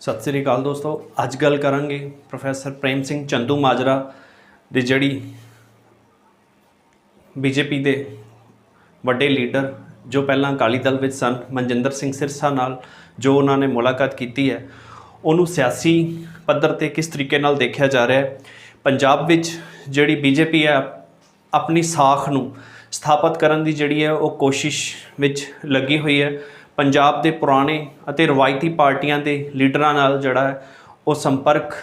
ਸਤਿ ਸ੍ਰੀ ਅਕਾਲ ਦੋਸਤੋ। ਅੱਜ ਗੱਲ ਕਰਾਂਗੇ ਪ੍ਰੋਫੈਸਰ ਪ੍ਰੇਮ ਸਿੰਘ ਚੰਦੂ ਮਾਜਰਾ ਦੀ ਜਿਹੜੀ ਬੀਜੇਪੀ ਦੇ ਵੱਡੇ ਲੀਡਰ ਜੋ ਪਹਿਲਾਂ ਅਕਾਲੀ ਦਲ ਵਿੱਚ ਸਨ, ਮਨਜਿੰਦਰ ਸਿੰਘ ਸਿਰਸਾ ਨਾਲ ਜੋ ਉਹਨਾਂ ਨੇ ਮੁਲਾਕਾਤ ਕੀਤੀ ਹੈ, ਉਹਨੂੰ ਸਿਆਸੀ ਪੱਧਰ ਤੇ ਕਿਸ ਤਰੀਕੇ ਨਾਲ ਦੇਖਿਆ ਜਾ ਰਿਹਾ ਹੈ, ਪੰਜਾਬ ਵਿੱਚ ਜਿਹੜੀ ਬੀਜੇਪੀ ਹੈ, ਆਪਣੀ ਸਾਖ ਨੂੰ ਸਥਾਪਿਤ ਕਰਨ ਦੀ ਜਿਹੜੀ ਹੈ, ਉਹ ਕੋਸ਼ਿਸ਼ ਵਿੱਚ ਲੱਗੀ ਹੋਈ ਹੈ। ਪੰਜਾਬ ਦੇ ਪੁਰਾਣੇ ਅਤੇ ਰਵਾਇਤੀ ਪਾਰਟੀਆਂ ਦੇ ਲੀਡਰਾਂ ਨਾਲ ਜਿਹੜਾ ਹੈ, ਉਹ ਸੰਪਰਕ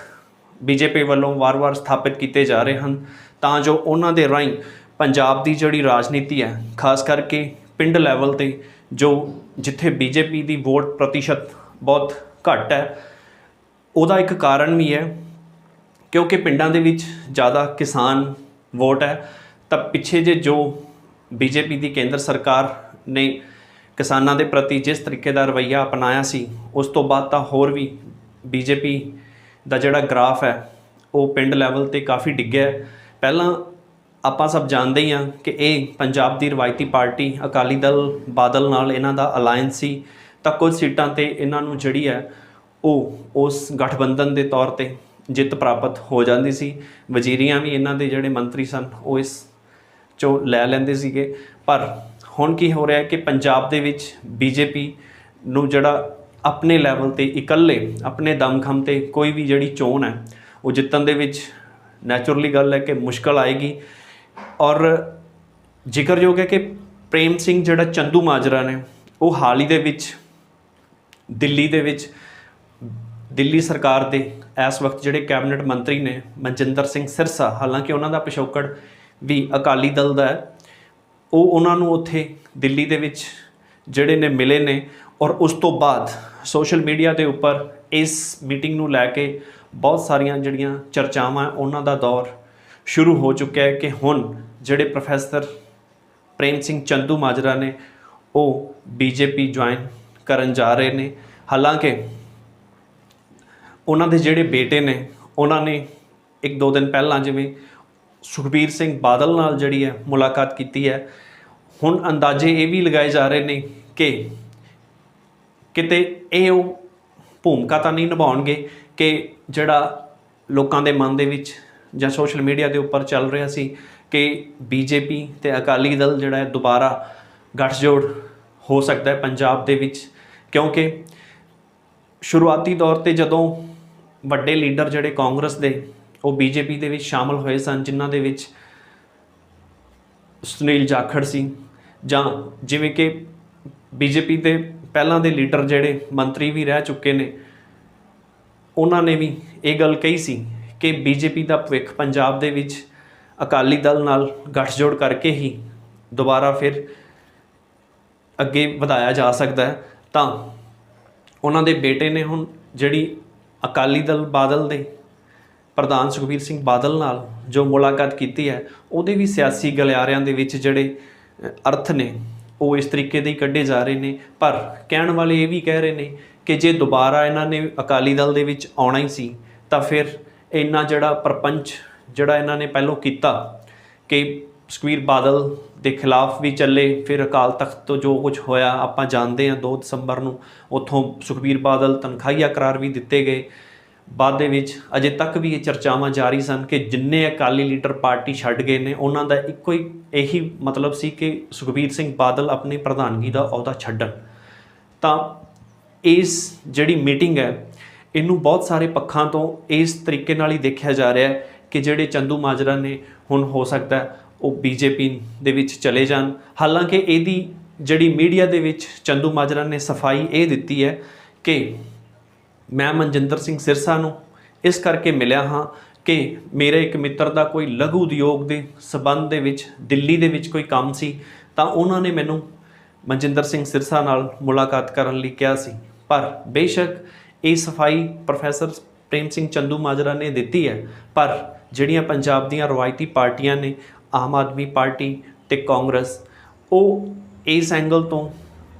ਬੀਜੇਪੀ ਵੱਲੋਂ ਵਾਰ-ਵਾਰ ਸਥਾਪਿਤ ਕੀਤੇ ਜਾ ਰਹੇ ਹਨ। ਤਾਂ ਜੋ ਉਹਨਾਂ ਦੇ ਰਾਹੀਂ ਪੰਜਾਬ ਦੀ ਜਿਹੜੀ ਰਾਜਨੀਤੀ ਹੈ, ਖਾਸ ਕਰਕੇ ਪਿੰਡ ਲੈਵਲ ਤੇ, ਜੋ ਜਿੱਥੇ ਬੀਜੇਪੀ ਦੀ ਵੋਟ ਪ੍ਰਤੀਸ਼ਤ ਬਹੁਤ ਘੱਟ ਹੈ, ਉਹਦਾ ਇੱਕ ਕਾਰਨ ਵੀ ਹੈ। ਕਿਉਂਕਿ ਪਿੰਡਾਂ ਦੇ ਵਿੱਚ ਜ਼ਿਆਦਾ ਕਿਸਾਨ ਵੋਟ ਹੈ, ਤਾਂ ਪਿੱਛੇ ਜੇ ਜੋ ਬੀਜੇਪੀ ਦੀ ਕੇਂਦਰ ਸਰਕਾਰ ਨੇ ਕਿਸਾਨਾਂ ਦੇ ਪ੍ਰਤੀ ਜਿਸ ਤਰੀਕੇ ਦਾ ਰਵੱਈਆ ਅਪਣਾਇਆ ਸੀ, ਉਸ ਤੋਂ ਬਾਅਦ ਤਾਂ ਹੋਰ ਵੀ ਬੀਜੇਪੀ ਦਾ ਜਿਹੜਾ ਗ੍ਰਾਫ ਹੈ, ਉਹ ਪਿੰਡ ਲੈਵਲ ਤੇ ਕਾਫੀ ਡਿੱਗਿਆ ਪਹਿਲਾਂ ਆਪਾਂ ਸਭ ਜਾਣਦੇ ਹੀ ਹਾਂ ਕਿ ਇਹ ਪੰਜਾਬ ਦੀ ਰਵਾਇਤੀ ਪਾਰਟੀ ਅਕਾਲੀ ਦਲ ਬਾਦਲ ਨਾਲ ਇਹਨਾਂ ਦਾ ਅਲਾਈਅੰਸ ਸੀ, ਤਾਂ ਕੁਝ ਸੀਟਾਂ ਤੇ ਇਹਨਾਂ ਨੂੰ ਜਿਹੜੀ ਹੈ, ਉਹ ਉਸ ਗਠਬੰਧਨ ਦੇ ਤੌਰ ਤੇ ਜਿੱਤ ਪ੍ਰਾਪਤ ਹੋ ਜਾਂਦੀ ਸੀ। ਵਜ਼ੀਰੀਆਂ ਵੀ ਇਹਨਾਂ ਦੇ ਜਿਹੜੇ ਮੰਤਰੀ ਸਨ, ਉਹ ਇਸ ਚੋਂ ਲੈ ਲੈਂਦੇ ਸੀਗੇ। ਪਰ ਹੁਣ ਕੀ ਹੋ ਰਿਹਾ ਹੈ ਕਿ ਪੰਜਾਬ ਦੇ ਵਿੱਚ ਬੀਜੇਪੀ ਨੂੰ ਜਿਹੜਾ ਆਪਣੇ ਲੈਵਲ ਤੇ ਇਕੱਲੇ, ਆਪਣੇ ਦਮਖਮ ਤੇ ਕੋਈ ਵੀ ਜਿਹੜੀ ਚੋਣ ਹੈ, ਉਹ ਜਿੱਤਣ ਦੇ ਵਿੱਚ ਨੈਚੁਰਲੀ ਗੱਲ ਹੈ ਕਿ ਮੁਸ਼ਕਲ ਆਏਗੀ। ਔਰ ਜ਼ਿਕਰਯੋਗ ਹੈ ਕਿ ਪ੍ਰੇਮ ਸਿੰਘ ਜਿਹੜਾ ਚੰਦੂ ਮਾਜਰਾ ਨੇ, ਉਹ ਹਾਲ ਹੀ ਦੇ ਵਿੱਚ ਦਿੱਲੀ ਦੇ ਵਿੱਚ ਦਿੱਲੀ ਸਰਕਾਰ ਦੇ ਇਸ ਵਕਤ ਜਿਹੜੇ ਕੈਬਨਿਟ ਮੰਤਰੀ ਨੇ ਮਨਜਿੰਦਰ ਸਿੰਘ ਸਿਰਸਾ, ਹਾਲਾਂਕਿ ਉਹਨਾਂ ਦਾ ਪਿਛੋਕੜ ਵੀ ਅਕਾਲੀ ਦਲ ਦਾ ਹੈ ਉਹ ਉਹਨਾਂ ਨੂੰ ਉੱਥੇ ਦਿੱਲੀ ਦੇ ਵਿੱਚ ਜਿਹੜੇ ਨੇ ਮਿਲੇ ਨੇ ਔਰ ਉਸ ਤੋਂ ਬਾਅਦ ਸੋਸ਼ਲ ਮੀਡੀਆ ਦੇ ਉੱਪਰ ਇਸ ਮੀਟਿੰਗ ਨੂੰ ਲੈ ਕੇ ਬਹੁਤ ਸਾਰੀਆਂ ਜਿਹੜੀਆਂ ਚਰਚਾਵਾਂ ਉਹਨਾਂ ਦਾ ਦੌਰ ਸ਼ੁਰੂ ਹੋ ਚੁੱਕਿਆ ਹੈ ਕਿ ਹੁਣ ਜਿਹੜੇ ਪ੍ਰੋਫੈਸਰ ਪ੍ਰੇਮ ਸਿੰਘ ਚੰਦੂ ਮਾਜਰਾ ਨੇ ਉਹ ਬੀਜੇਪੀ ਜੁਆਇਨ ਕਰਨ ਜਾ ਰਹੇ ਨੇ। ਹਾਲਾਂਕਿ ਉਹਨਾਂ ਦੇ ਜਿਹੜੇ ਬੇਟੇ ਨੇ, ਉਹਨਾਂ ਨੇ ਇੱਕ ਦੋ ਦਿਨ ਪਹਿਲਾਂ ਜਿਵੇਂ ਸੁਖਬੀਰ ਸਿੰਘ ਬਾਦਲ ਨਾਲ ਜਿਹੜੀ ਹੈ ਮੁਲਾਕਾਤ ਕੀਤੀ ਹੈ। ਹੁਣ ਅੰਦਾਜ਼ੇ ਇਹ ਵੀ ਲਗਾਏ ਜਾ ਰਹੇ ਨੇ ਕਿ ਕਿਤੇ ਇਹ ਉਹ ਭੂਮਿਕਾ ਤਾਂ ਨਹੀਂ ਨਿਭਾਉਣਗੇ ਕਿ ਜਿਹੜਾ ਲੋਕਾਂ ਦੇ ਮਨ ਦੇ ਵਿੱਚ ਜਾਂ ਸੋਸ਼ਲ ਮੀਡੀਆ ਦੇ ਉੱਪਰ ਚੱਲ ਰਿਹਾ ਸੀ ਕਿ ਬੀਜੇਪੀ ਤੇ ਅਕਾਲੀ ਦਲ ਜਿਹੜਾ ਹੈ ਦੁਬਾਰਾ ਗੱਠਜੋੜ ਹੋ ਸਕਦਾ ਹੈ ਪੰਜਾਬ ਦੇ ਵਿੱਚ। ਕਿਉਂਕਿ ਸ਼ੁਰੂਆਤੀ ਦੌਰ ਤੇ ਜਦੋਂ ਵੱਡੇ ਲੀਡਰ ਜਿਹੜੇ ਕਾਂਗਰਸ ਦੇ ਉਹ ਬੀਜੇਪੀ ਦੇ ਵਿੱਚ ਸ਼ਾਮਲ ਹੋਏ ਸਨ, ਜਿਨ੍ਹਾਂ ਦੇ ਵਿੱਚ ਸੁਨੀਲ ਜਾਖੜ ਸੀ, ਜਾਂ ਜਿਵੇਂ ਕਿ ਬੀਜੇਪੀ ਦੇ ਪਹਿਲਾਂ ਦੇ ਲੀਡਰ ਜਿਹੜੇ ਮੰਤਰੀ ਵੀ ਰਹਿ ਚੁੱਕੇ ਨੇ, ਉਹਨਾਂ ਨੇ ਵੀ ਇਹ ਗੱਲ ਕਹੀ ਸੀ ਕਿ ਬੀਜੇਪੀ ਦਾ ਭਵਿੱਖ ਪੰਜਾਬ ਦੇ ਵਿੱਚ ਅਕਾਲੀ ਦਲ ਨਾਲ ਗੱਠਜੋੜ ਕਰਕੇ ਹੀ ਦੁਬਾਰਾ ਫਿਰ ਅੱਗੇ ਵਧਾਇਆ ਜਾ ਸਕਦਾ ਹੈ। ਤਾਂ ਉਹਨਾਂ ਦੇ ਬੇਟੇ ਨੇ ਹੁਣ ਜਿਹੜੀ ਅਕਾਲੀ ਦਲ ਬਾਦਲ ਦੇ ਪ੍ਰਧਾਨ ਸੁਖਬੀਰ ਸਿੰਘ ਬਾਦਲ ਨਾਲ ਜੋ ਮੁਲਾਕਾਤ ਕੀਤੀ ਹੈ, ਉਹਦੇ ਵੀ ਸਿਆਸੀ ਗਲਿਆਰਿਆਂ ਦੇ ਵਿੱਚ ਜਿਹੜੇ ਅਰਥ ਨੇ, ਉਹ ਇਸ ਤਰੀਕੇ ਦੇ ਹੀ ਕੱਢੇ ਜਾ ਰਹੇ ਨੇ। ਪਰ ਕਹਿਣ ਵਾਲੇ ਇਹ ਵੀ ਕਹਿ ਰਹੇ ਨੇ ਕਿ ਜੇ ਦੁਬਾਰਾ ਇਹਨਾਂ ਨੇ ਅਕਾਲੀ ਦਲ ਦੇ ਵਿੱਚ ਆਉਣਾ ਹੀ ਸੀ, ਤਾਂ ਫਿਰ ਇੰਨਾ ਜਿਹੜਾ ਪ੍ਰਪੰਚ ਜਿਹੜਾ ਇਹਨਾਂ ਨੇ ਪਹਿਲਾਂ ਕੀਤਾ ਕਿ ਸੁਖਬੀਰ ਬਾਦਲ ਦੇ ਖਿਲਾਫ ਵੀ ਚੱਲੇ, ਫਿਰ ਅਕਾਲ ਤਖਤ ਤੋਂ ਜੋ ਕੁਝ ਹੋਇਆ, ਆਪਾਂ ਜਾਣਦੇ ਹਾਂ 2 ਦਸੰਬਰ ਨੂੰ ਉੱਥੋਂ ਸੁਖਬੀਰ ਬਾਦਲ ਤਨਖਾਹੀਆ ਕਰਾਰ ਵੀ ਦਿੱਤੇ ਗਏ। ਬਾਅਦ ਦੇ ਵਿੱਚ ਅਜੇ ਤੱਕ ਵੀ ਇਹ ਚਰਚਾਵਾਂ ਜਾਰੀ ਸਨ ਕਿ ਜਿੰਨੇ ਅਕਾਲੀ ਲੀਡਰ ਪਾਰਟੀ ਛੱਡ ਗਏ ਨੇ, ਉਹਨਾਂ ਦਾ ਇੱਕੋ ਹੀ ਇਹੀ ਮਤਲਬ ਸੀ ਕਿ ਸੁਖਬੀਰ ਸਿੰਘ ਬਾਦਲ ਆਪਣੀ ਪ੍ਰਧਾਨਗੀ ਦਾ ਅਹੁਦਾ ਛੱਡਣ। ਤਾਂ ਇਸ ਜਿਹੜੀ ਮੀਟਿੰਗ ਹੈ, ਇਹਨੂੰ ਬਹੁਤ ਸਾਰੇ ਪੱਖਾਂ ਤੋਂ ਇਸ ਤਰੀਕੇ ਨਾਲ ਹੀ ਦੇਖਿਆ ਜਾ ਰਿਹਾ ਹੈ ਕਿ ਜਿਹੜੇ ਚੰਦੂ ਮਾਜਰਾ ਨੇ, ਹੁਣ ਹੋ ਸਕਦਾ ਹੈ ਉਹ ਬੀਜੇਪੀ ਦੇ ਵਿੱਚ ਚਲੇ ਜਾਣ। ਹਾਲਾਂਕਿ ਇਹਦੀ ਜਿਹੜੀ ਮੀਡੀਆ ਦੇ ਵਿੱਚ ਚੰਦੂ ਮਾਜਰਾ ਨੇ ਸਫ਼ਾਈ ਇਹ ਦਿੱਤੀ ਹੈ ਕਿ ਮੈਂ ਮਨਜਿੰਦਰ ਸਿੰਘ ਸਿਰਸਾ ਨੂੰ ਇਸ ਕਰਕੇ ਮਿਲਿਆ ਹਾਂ ਕਿ ਮੇਰੇ ਇੱਕ ਮਿੱਤਰ ਦਾ ਕੋਈ ਲਘੂ ਉਦਯੋਗ ਦੇ ਸਬੰਧ ਦੇ ਵਿੱਚ, ਦਿੱਲੀ ਦੇ ਵਿੱਚ ਕੋਈ ਕੰਮ ਸੀ, ਤਾਂ ਉਹਨਾਂ ਨੇ ਮੈਨੂੰ ਮਨਜਿੰਦਰ ਸਿੰਘ ਸਿਰਸਾ ਨਾਲ ਮੁਲਾਕਾਤ ਕਰਨ ਲਈ ਕਿਹਾ ਸੀ। ਪਰ ਬੇਸ਼ੱਕ ਇਹ ਸਫ਼ਾਈ ਪ੍ਰੋਫੈਸਰ ਪ੍ਰੇਮ ਸਿੰਘ ਚੰਦੂ ਮਾਜਰਾ ਨੇ ਦਿੱਤੀ ਹੈ। ਪਰ ਜਿਹੜੀਆਂ ਪੰਜਾਬ ਦੀਆਂ ਰਵਾਇਤੀ ਪਾਰਟੀਆਂ ਨੇ, ਆਮ ਆਦਮੀ ਪਾਰਟੀ ਤੇ ਕਾਂਗਰਸ, ਉਹ ਇਸ ਐਂਗਲ ਤੋਂ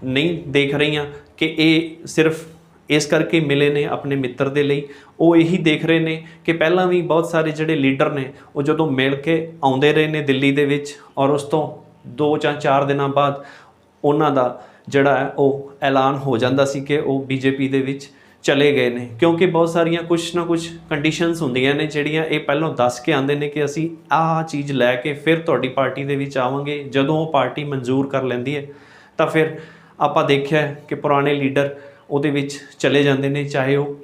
ਨਹੀਂ ਦੇਖ ਰਹੀਆਂ ਕਿ ਇਹ ਸਿਰਫ ਇਸ ਕਰਕੇ ਮਿਲੇ ਨੇ ਆਪਣੇ ਮਿੱਤਰ ਦੇ ਲਈ। ਉਹ ਇਹੀ ਦੇਖ ਰਹੇ ਨੇ ਕਿ ਪਹਿਲਾਂ ਵੀ ਬਹੁਤ ਸਾਰੇ ਜਿਹੜੇ ਲੀਡਰ ਨੇ, ਉਹ ਜਦੋਂ ਮਿਲ ਕੇ ਆਉਂਦੇ ਰਹੇ ਨੇ ਦਿੱਲੀ ਦੇ ਵਿੱਚ ਔਰ ਉਸ ਤੋਂ 2 ਜਾਂ 4 ਦਿਨਾਂ ਬਾਅਦ ਉਹਨਾਂ ਦਾ ਜਿਹੜਾ ਹੈ ਉਹ ਐਲਾਨ ਹੋ ਜਾਂਦਾ ਸੀ ਕਿ ਉਹ ਬੀਜੇਪੀ ਦੇ ਵਿੱਚ ਚਲੇ ਗਏ ਨੇ। ਕਿਉਂਕਿ ਬਹੁਤ ਸਾਰੀਆਂ ਕੁਝ ਨਾ ਕੁਝ ਕੰਡੀਸ਼ਨਸ ਹੁੰਦੀਆਂ ਨੇ ਜਿਹੜੀਆਂ ਇਹ ਪਹਿਲਾਂ ਦੱਸ ਕੇ ਆਉਂਦੇ ਨੇ ਕਿ ਅਸੀਂ ਆਹ ਚੀਜ਼ ਲੈ ਕੇ ਫਿਰ ਤੁਹਾਡੀ ਪਾਰਟੀ ਦੇ ਵਿੱਚ ਆਵਾਂਗੇ। ਜਦੋਂ ਉਹ ਪਾਰਟੀ ਮਨਜ਼ੂਰ ਕਰ ਲੈਂਦੀ ਹੈ ਤਾਂ ਫਿਰ ਆਪਾਂ ਦੇਖਿਆ ਕਿ ਪੁਰਾਣੇ ਲੀਡਰ ਉਹਦੇ ਵਿੱਚ ਚਲੇ ਜਾਂਦੇ ਨੇ, ਚਾਹੇ ਉਹ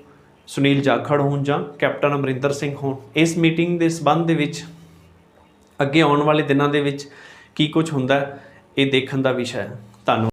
ਸੁਨੀਲ ਜਾਖੜ ਹੋਣ ਜਾਂ ਕੈਪਟਨ ਅਮਰਿੰਦਰ ਸਿੰਘ ਹੋਣ। ਇਸ ਮੀਟਿੰਗ ਦੇ ਸਬੰਧ ਦੇ ਵਿੱਚ, ਅੱਗੇ ਆਉਣ ਵਾਲੇ ਦਿਨਾਂ ਦੇ ਵਿੱਚ ਕੀ ਕੁਝ ਹੁੰਦਾ ਇਹ ਦੇਖਣ ਦਾ ਵਿਸ਼ਾ ਹੈ। ਧੰਨਵਾਦ।